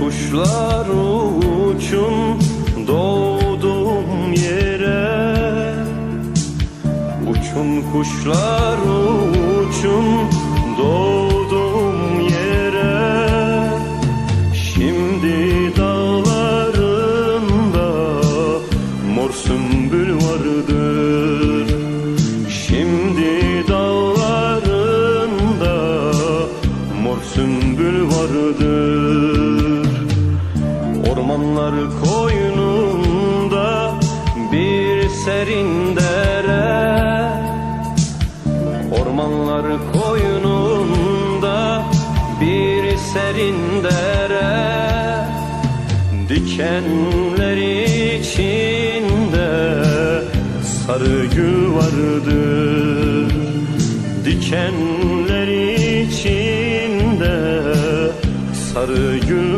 kuşlar uçun doğduğum yere. Uçun kuşlar uçun doğduğum yere. Şimdi dağlarında mor sümbül vardır. Şimdi dağlarında mor sümbül vardır Ormanlar koynunda bir serin dere. Ormanlar koynunda bir serin dere. Dikenler içinde sarı gül vardır Dikenler içinde sarı gül